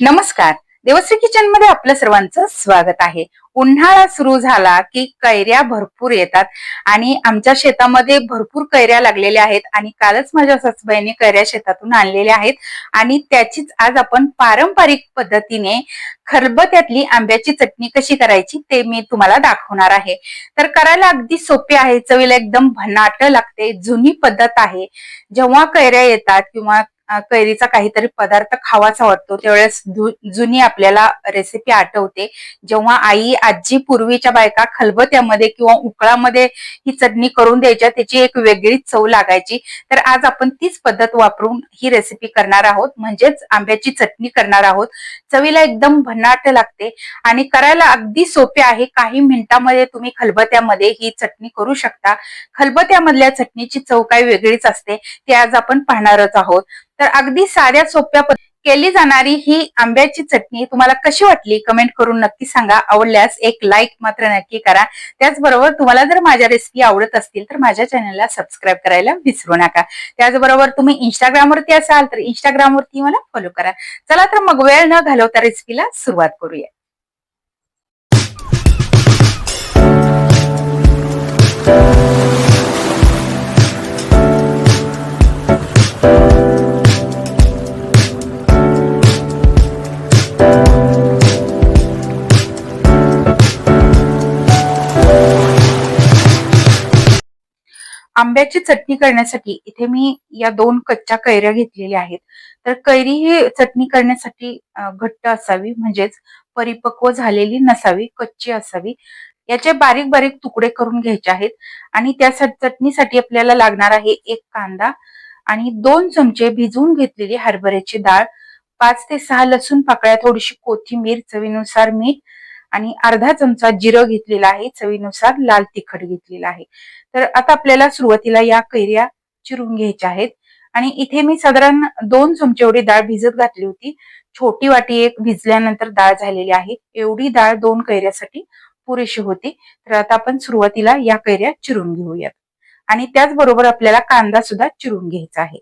नमस्कार. देवश्री किचनमध्ये आपलं सर्वांचं स्वागत आहे. उन्हाळा सुरू झाला की कैऱ्या भरपूर येतात आणि आमच्या शेतामध्ये भरपूर कैऱ्या लागलेल्या आहेत आणि कालच माझ्या सासूबाईने कैऱ्या शेतातून आणलेल्या आहेत आणि त्याचीच आज आपण पारंपरिक पद्धतीने खरबत्यातली आंब्याची चटणी कशी करायची ते मी तुम्हाला दाखवणार आहे. तर करायला अगदी सोपे आहे. चवीला एकदम भन्नाट लागते. जुनी पद्धत आहे. जेव्हा कैऱ्या येतात किंवा कैरीचा काहीतरी पदार्थ खावासा वाटतो. त्यावेळेस जुनी आपल्याला रेसिपी आठवते. जेव्हा आई आजी पूर्वीच्या बायका खलबत्यामध्ये किंवा उकळामध्ये ही चटणी करून द्यायच्या त्याची एक वेगळीच चव लागायची. तर आज आपण तीच पद्धत वापरून ही रेसिपी करणार आहोत. म्हणजेच आंब्याची चटणी करणार आहोत. चवीला एकदम भन्नाट लागते आणि करायला अगदी सोपे आहे. काही मिनिटांमध्ये तुम्ही खलबत्यामध्ये ही चटणी करू शकता. खलबत्यामधल्या चटणीची चव काही वेगळीच असते. ती आज आपण पाहणारच आहोत. तर अगदी साध्या सोप्या केली जाणारी ही आंब्याची चटणी तुम्हाला कशी वाटली कमेंट करून नक्की सांगा. आवडल्यास एक लाईक मात्र नक्की करा. त्याचबरोबर तुम्हाला जर माझ्या रेसिपी आवडत असतील तर माझ्या चॅनलला सबस्क्राईब करायला विसरू नका. त्याचबरोबर तुम्ही इंस्टाग्रामवरती असाल तर इंस्टाग्रामवरती मला फॉलो करा. चला तर मग वेळ न घालवता रेसिपीला सुरुवात करूया. आंब्याची चटणी करण्यासाठी इथे मी या दोन कच्च्या कैऱ्या घेतलेल्या आहेत. तर कैरी ही चटणी करण्यासाठी घट्ट असावी म्हणजेच परिपक्व झालेली नसावी कच्ची असावी. याचे बारीक बारीक तुकडे करून घ्यायचे आहेत आणि त्या चटणीसाठी आपल्याला लागणार आहे एक कांदा आणि दोन चमचे भिजवून घेतलेली हरभऱ्याची डाळ पाच ते सहा लसूण पाकळ्या थोडीशी कोथिंबीर चवीनुसार मीठ आणि अर्धा चमचा जिरं घेतलेला आहे चवीनुसार लाल तिखट घेतलेला आहे. तर आता आपल्याला सुरुवातीला या कैऱ्या चिरून घ्यायच्या आहेत. आणि इथे मी साधारण दोन चमचे एवढी डाळ भिजत घातली होती. छोटी वाटी एक भिजल्यानंतर डाळ झालेली आहे. एवढी डाळ दोन कैऱ्यासाठी पुरेशी होती. तर आता आपण सुरुवातीला या कैऱ्या चिरून घेऊयात. आणि त्याचबरोबर आपल्याला कांदा सुद्धा चिरून घ्यायचा आहे.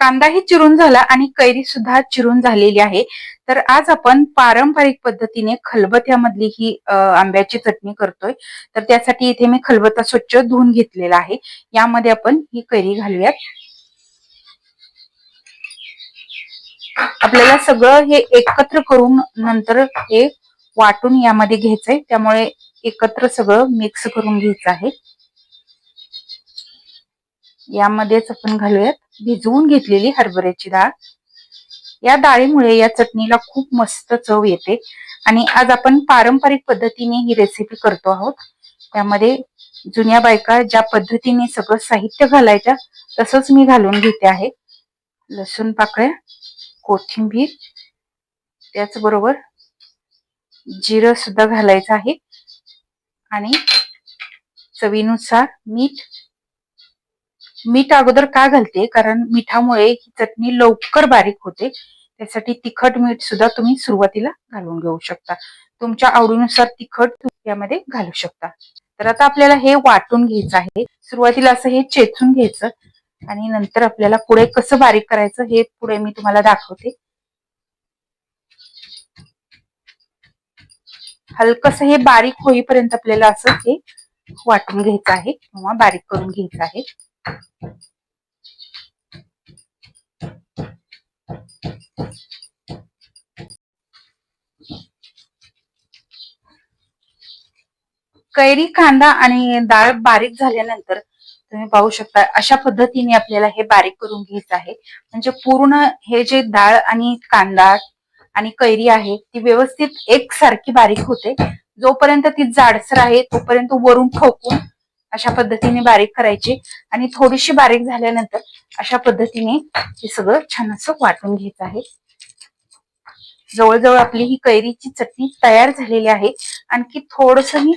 कांदाही चिरून झाला आणि कैरी सुद्धा चिरून झालेली आहे. तर आज आपण पारंपरिक पद्धतीने खलबत्यामधली ही आंब्याची चटणी करतोय. तर त्यासाठी इथे मी खलबत्ता स्वच्छ धुवून घेतलेला आहे. यामध्ये आपण ही कैरी घालूयात. आपल्याला सगळं हे एकत्र करून नंतर हे वाटून यामध्ये घ्यायचंय. त्यामुळे एकत्र सगळं मिक्स करून घ्यायचं आहे. यामध्येच आपण घालूयात. भिजवून घेतलेली हरभऱ्याची डाळ. या डाळीमुळे या चटणीला खूप मस्त चव येते. आणि आज आपण पारंपरिक पद्धतीने ही रेसिपी करतो आहोत. त्यामध्ये जुन्या बायका ज्या पद्धतीने सगळं साहित्य घालायच्या तसंच मी घालून घेते आहे. लसूण पाकळ्या कोथिंबीर त्याचबरोबर जिरं सुद्धा घालायचं आहे. आणि चवीनुसार मीठ मीठ अगोदर का घालते? कारण मिठामुळे ही चटणी लवकर बारीक होते. त्यासाठी तिखट मीठ सुद्धा तुम्ही सुरुवातीला घालून घेऊ शकता. तुमच्या आवडीनुसार तिखट यामध्ये घालू शकता. तर आता आपल्याला हे वाटून घ्यायचं आहे. सुरुवातीला असं हे चेचून घ्यायचं आणि नंतर आपल्याला पुढे कसं बारीक करायचं हे पुढे मी तुम्हाला दाखवते. हलकस हे बारीक होईपर्यंत आपल्याला असं हे वाटून घ्यायचं आहे. किंवा बारीक करून घ्यायचं आहे. कैरी कांदा आणि डाळ बारीक झाल्यानंतर तुम्ही पाहू शकता अशा पद्धतीने आपल्याला हे बारीक करून घ्यायचं आहे. म्हणजे पूर्ण हे जे डाळ आणि कांदा आणि कैरी आहे ती व्यवस्थित एकसारखी बारीक होते. जोपर्यंत ती जाडसर आहे तोपर्यंत वरून ठोकून अशा पद्धतीने बारीक करायची आणि थोडीशी बारीक झाल्यानंतर अशा पद्धतीने हे सगळं छान असं वाटून घ्यायचं आहे. जवळजवळ आपली ही कैरीची चटणी तयार झालेली आहे. आणखी थोडस मी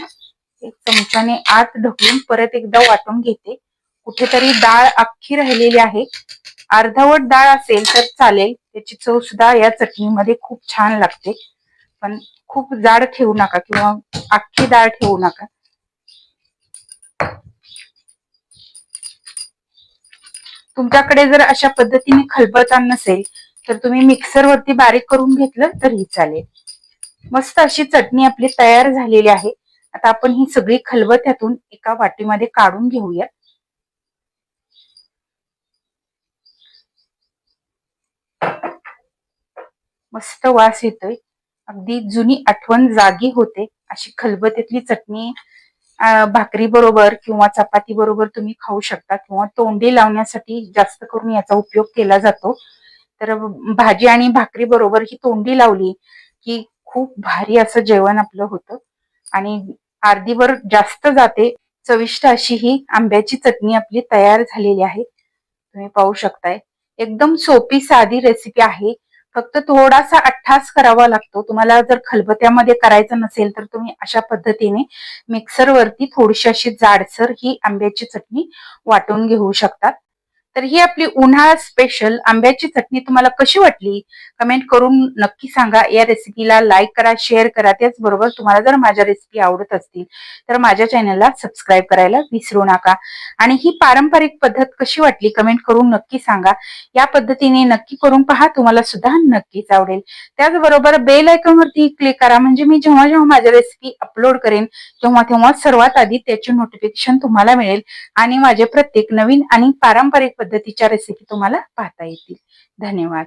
एक चमच्याने आत ढकलून परत एकदा वाटून घेते. कुठेतरी डाळ अख्खी राहिलेली आहे. अर्धवट डाळ असेल तर चालेल. त्याची चव सुद्धा या चटणीमध्ये खूप छान लागते. पण खूप जाड ठेवू नका किंवा अख्खी डाळ ठेवू नका. तुमच्याकडे जर अशा पद्धतीने खलबत्ता नसेल तर तुम्ही मिक्सर वरती बारीक करून घेतलं तरी चालेल. मस्त अशी चटणी आपली तयार झालेली आहे. आता आपण ही सगळी खलबत्यातून एका वाटीमध्ये काढून घेऊया मस्त वास येतोय. अगदी जुनी आठवण जागी होते. अशी खलबत्यातली चटणी भाकरी बरोबर किंवा चपाती बरोबर तुम्ही खाऊ शकता किंवा तोंडी लावण्यासाठी जास्त करून याचा उपयोग केला जातो. तर भाजी आणि भाकरी बरोबर ही तोंडी लावली की खूप भारी असं जेवण आपलं होतं. आणि अर्धीवर जास्त जाते चविष्ट अशी ही आंब्याची चटणी आपली तयार झालेली आहे. तुम्ही पाहू शकताय. एकदम सोपी साधी रेसिपी आहे. फक्त थोडासा अठ्ठास करावा लागतो. तुम्हाला जर खलबत्यामध्ये करायचं नसेल तर तुम्ही अशा पद्धतीने मिक्सर वरती थोडीशी अशी जाडसर ही आंब्याची चटणी वाटून घेऊ शकतात. तर ही आपली उन्हाळा स्पेशल आंब्याची चटणी तुम्हाला कशी वाटली? कमेंट करून नक्की सांगा. या रेसिपीला लाईक करा शेअर करा. त्याचबरोबर तुम्हाला जर माझ्या रेसिपी आवडत असतील तर माझ्या चॅनलला सबस्क्राईब करायला विसरू नका. आणि ही पारंपरिक पद्धत कशी वाटली? कमेंट करून नक्की सांगा. या पद्धतीने नक्की करून पहा. तुम्हाला सुद्धा नक्कीच आवडेल. त्याचबरोबर बेल आयकॉन वरती क्लिक करा. म्हणजे मी जेव्हा जेव्हा माझ्या रेसिपी अपलोड करेन तेव्हा तेव्हा सर्वात आधी त्याचे नोटिफिकेशन तुम्हाला मिळेल. आणि माझे प्रत्येक नवीन आणि पारंपरिक पद्धतीच्या रेसिपी तुम्हाला पाहता येतील. धन्यवाद.